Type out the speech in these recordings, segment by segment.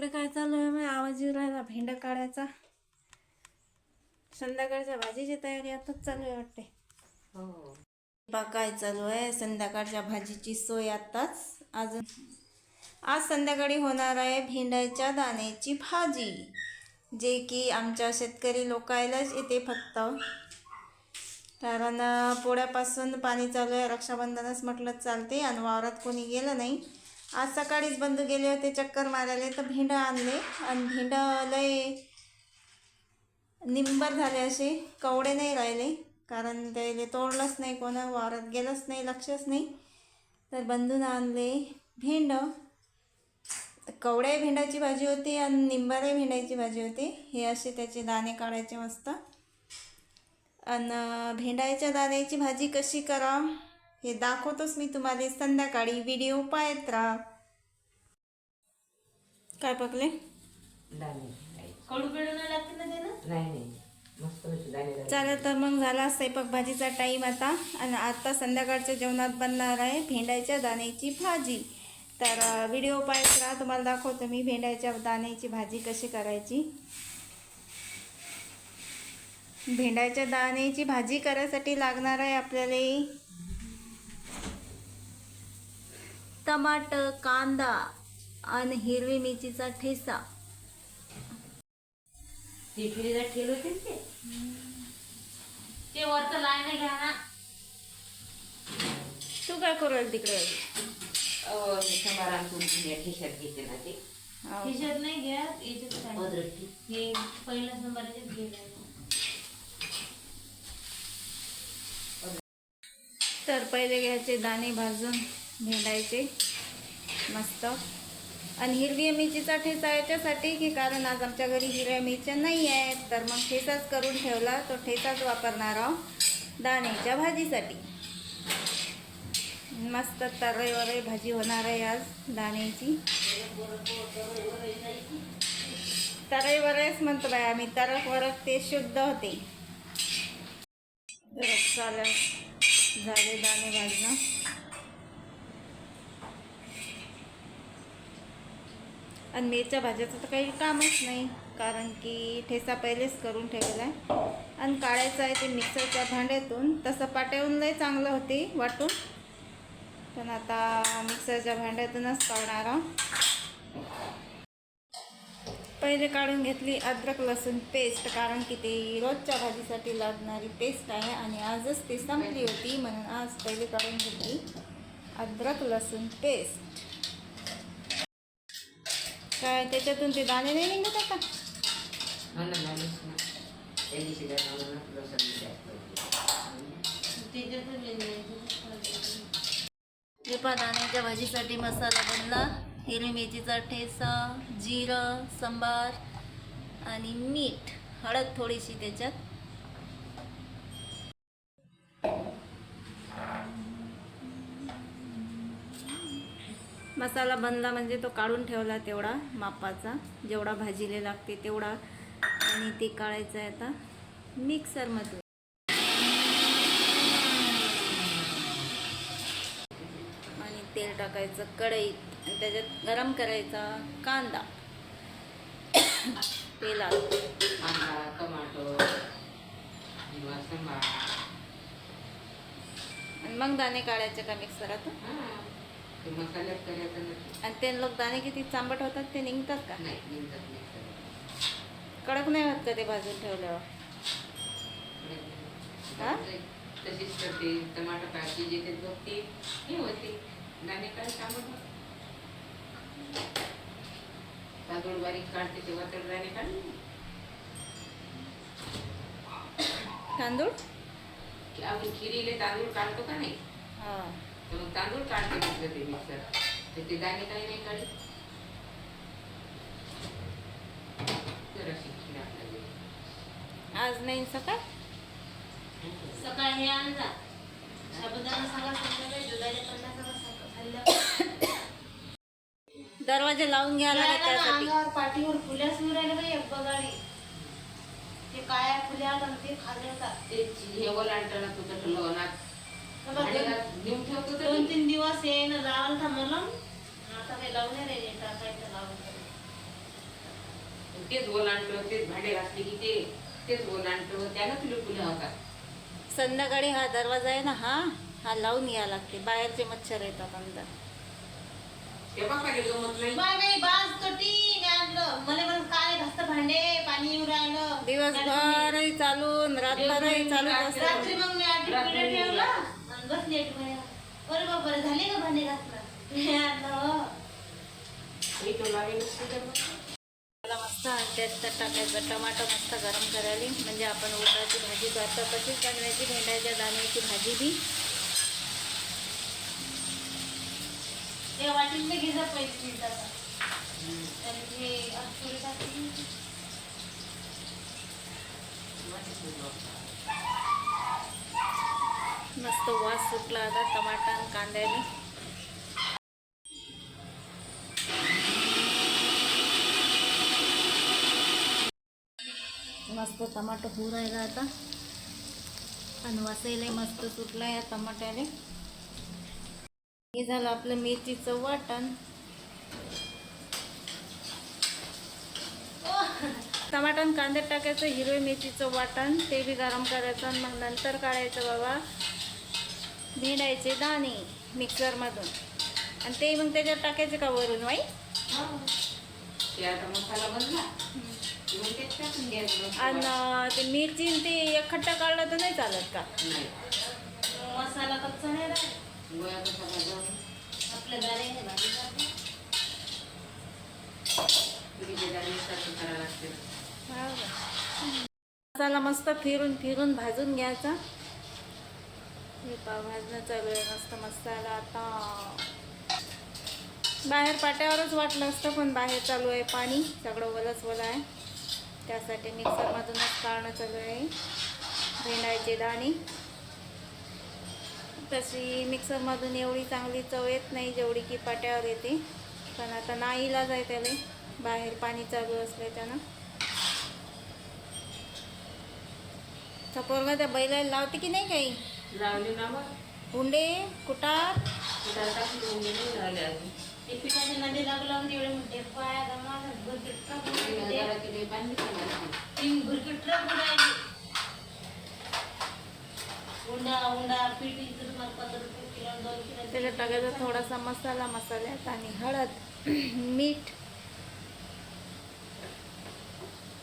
इकडे काय चालू आहे मग आवाज येऊ राहिला भेंडा काढायचा. संध्याकाळच्या भाजीची तयारी आताच चालू आहे वाटते. हो. बा काय चालू आहे? संध्याकाळच्या भाजीची सोय आत्ताच अजून आज संध्याकाळी होणार आहे भेंड्याच्या दाण्याची भाजी जे की आमच्या शेतकरी लोकायलाच येते फक्त. कारण पोळ्यापासून पाणी चालू आहे. रक्षाबंधनच म्हटलं चालते. आणि वावरात कोणी गेलं नाही. आज सकाळीच बंधू गेले होते चक्कर मारायला तर भेंडं आणले आणि भेंडं लय निंबर झाले असे. कवडे नाही राहिले कारण त्याला तोडलंच नाही कोणा वावरात गेलंच नाही लक्षच नाही. तर बंधून आणले भेंड. कवड्या भेंडाची भाजी होती आणि निंबरही भेंड्याची भाजी होती. हे असे त्याचे दाणे काढायचे मस्त. आणि भेंडाच्या दाण्याची भाजी कशी करा हे दाखवतोच मी तुम्हाला संध्याकाळी व्हिडिओ पाहत राहा. काय पकले चालेल तर मग झाला स्वयंपाक भाजीचा टाईम आता. आणि आता संध्याकाळच्या जेवणात बनणार आहे भेंड्याच्या दाण्याची भाजी. तर व्हिडिओ पाहत राहा. तुम्हाला दाखवतो मी भेंड्याच्या दाण्याची भाजी कशी करायची. भेंड्याच्या दाण्याची भाजी करायसाठी लागणार आहे आपल्याला टमाटर कांदा आणि हिरवी मिरचीचा ठेसा ती फिरीला ठेल होते ना ते? ते वरचं लाईन घ्या ना. तू काय करू तिकडे? हे समाराम ठेशात घेते ना ते. खिशात नाही घ्या हे तर पहिले घ्यायचे दाणे भाजून. भेंडायचे. मस्त. आणि हिरवी मिरचीचा ठेचा याच्यासाठी की कारण आज आमच्या घरी हिरव्या मिरच्या नाही आहेत तर मग ठेचाच करून ठेवला. तो ठेचाच वापरणार आहोत दाण्याच्या भाजीसाठी. मस्त तर्रे वरे भाजी होणार आहे आज दाण्याची. तर्रे वरेच म्हणतो बाय आम्ही तरक वरक ते शुद्ध होते. चालेल. झाले दाणे भाजणं. आणि मिरच्या भाज्याचं तर काही कामच नाही कारण की ठेचा पहिलेच करून ठेवला आहे. आणि काढायचं आहे ते मिक्सरच्या भांड्यातून. तसं पाट्याहून लय चांगलं होते वाटून. पण आता मिक्सरच्या भांड्यातूनच काढणार आहोत. पहिले काढून घेतली अद्रक लसूण पेस्ट कारण की ते रोजच्या भाजीसाठी लागणारी पेस्ट आहे आणि आजच ती संपली होती म्हणून आज पहिले काढून घेतली अद्रक लसूण पेस्ट. काय त्याच्यातून ते दाणे नाही निघत आहे का हो पहा दाण्याच्या भाजीसाठी मसाला बनला. हिरवी मिरचीचा ठेसा जिरं सांबार आणि मीठ. हळद थोडीशी त्याच्यात. मसाला बनला म्हणजे तो काढून ठेवला तेवढा मापाचा. जेवढा भाजीला लागते तेवढा. आणि ते काढायचं आहे आता मिक्सरमधून. आणि तेल टाकायचं कढईत. आणि त्याच्यात गरम करायचा कांदा. टमाटो सांबार. आणि मग दाणे काढायचे का मिक्सरात? ते मसाल्यात करायचं नसतं. आणि ते लोक दाणे किती चांबट होतात ते निघतात का? नाही निघतात नाही कडक नाही होत का ते भाजून ठेवल्यावर? हा? तशीच करते. टमाटर काढते जे ते बघते हे होते. दाणे काय सांगत तांदूळ बारीक काढते तेव्हा तर दाणे काढले तांदूळ? की आपण खिरीले तांदूळ काढतो का नाही? हां. तर मग तांदूळ काढते म्हटलं ते मिक्सर? तर ते दाणे काही नाही काढत. जराशी खीर आपल्याला आज नाही सकाळ? सकाळी हे आणला. दरवाजा लावून घ्या अंगावर पाठीवर फुल्या सुरू राहिले बाई एक बघाडी ते काय फुल्या ते खाल्ले होतात ते हे ओलांडताना तुझं आता काही लावून तेच ओलांडलं तेच भांडे घासले की ते तेच ओलांडलं. त्यानं तुला फुलं होतात संध्याकाळी हा दरवाजा आहे ना हा हा लावून या लागते. बाहेरचे मच्छर येतात अंदर. ते बापाले गमत नाही. बाय बाई बाज कटी मी आणलं. मला म्हणून काय घासतं भांडे पाणी राहिलं. दिवसभरही चालून रात्रभरही चालूच रात्री मग मी मग ठेवलं आणि बसली बरं बाबा बरं. झाले का भांडे घासणं? मी मस्त त्यात टाकायचं. टमाटर मस्त गरम करायला. म्हणजे आपण उडदाची भाजी करतो. तशीच बनवायची? भेंड्याच्या दाण्याची भाजी बी. ते वाटीत मी घेजा पैसे पीठ मस्त वास सुटला आता टमाटा आणि कांद्याने. मस्त टमाटर होऊ राहिला आता. आणि वासायला मस्त सुटला या टमाट्याने हे झालं आपलं मेथीचं वाटण. टमाटर कांदे टाकायचं हिरवे मेथीचं वाटण ते बी गरम करायचं आणि मग नंतर काढायचं बाबा. भिडायचे दाणे मिक्सरमधून. आणि ते मग त्याच्यात टाकायचे का वरून वाई. आणि ते मिरची ते एकखट्टा काढलं तर नाही चालत का? नाही. मसाला कच्चा? मसाला मस्त फिरून फिरून भाजून घ्यायचा. पाव भाजणं चालू आहे मस्त मसाला आता. बाहेर पाट्यावरच वाटलं असतं पण बाहेर चालू आहे पाणी. सगळं वलच वलं आहे. त्यासाठी मिक्सरमधूनच काढणं चालू आहे. भेंडायचे दाणे. तशी मिक्सरमधून एवढी चांगली चव येत नाही जेवढी की पाट्यावर येते. पण आता नाईलाज आहे त्याला बाहेर पाणी चालू असल्याच्यानं पोरगा त्या बैलाला लावते की नाही काही? लावले ना मग? हुंडे कुटार. टाकून मग मी नाही लावले अजून. ते पिठाचे नदी लागू लावून एवढे मोठे पाया गमाला बांधली का? तीन भरपूर ट्रक उडाले. उंडा उंडा पीठ इकडे मला पंधरा रुपये किलो दोन किलो त्याच्यात टाकायचा थोडासा मसाला मसाल्यात आणि हळद मीठ.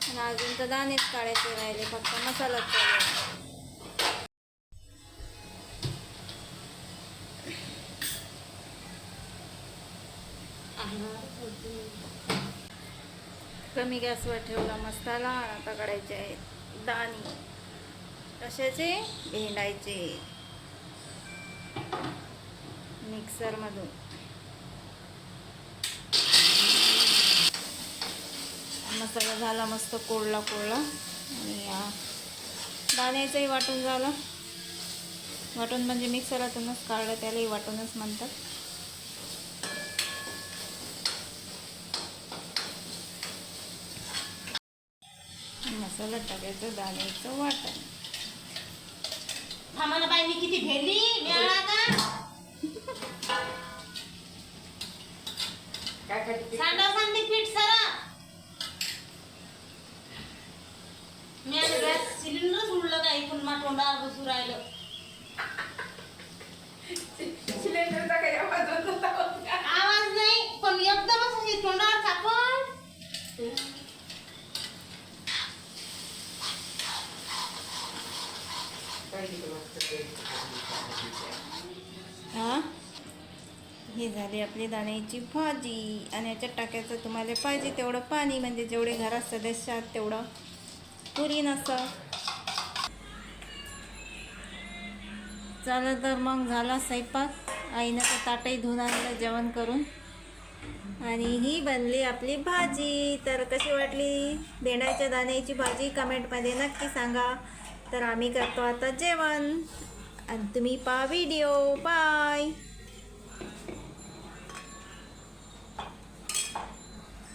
आणि अजून तर दाणेच काढायचे राहिले फक्त मसालाच चालू कमी गॅसवर ठेवला मसाला पकडायचे आता काढायचे आहेत. दाणे. कशाचे? भेंडायचे. मिक्सरमधून. मसाला झाला मस्त कोळला कोळला आणि दाण्याचंही वाटून झालं. वाटून म्हणजे मिक्सरातूनच काढलं त्यालाही वाटूनच म्हणतात. मसाला टाकायचं दाण्याचं वाटण. आम्हाला बाई मी किती भेली मिळाला का काय करते सांडा सांडी पीठ सारा. मी आता गॅस सिलेंडरच उडलं का ऐकून मा तोंडावर बसू राहिलं. सिलेंडरचा काही आवाज होत होता आवाज नाही पण एकदमच तोंडावर चापण पाहिजे मस्त तेल हा ही झाली आपली दाण्याची भाजी. आणि याच्यात टाकायचं तुम्हाला पाहिजे तेवढं पाणी म्हणजे जेवढे घरात सदस्य आहेत तेवढं पुरी नसं चला तर मग झाला स्वयंपाक. आईनं तर ताटही धुवून आणलं जेवण करून. आणि ही बनली आपली भाजी. तर कशी वाटली? भेंडाच्या दाण्याची भाजी कमेंटमध्ये नक्की सांगा. तर आम्ही करतो आता जेवण. आणि तुम्ही पा व्हिडिओ. बाय.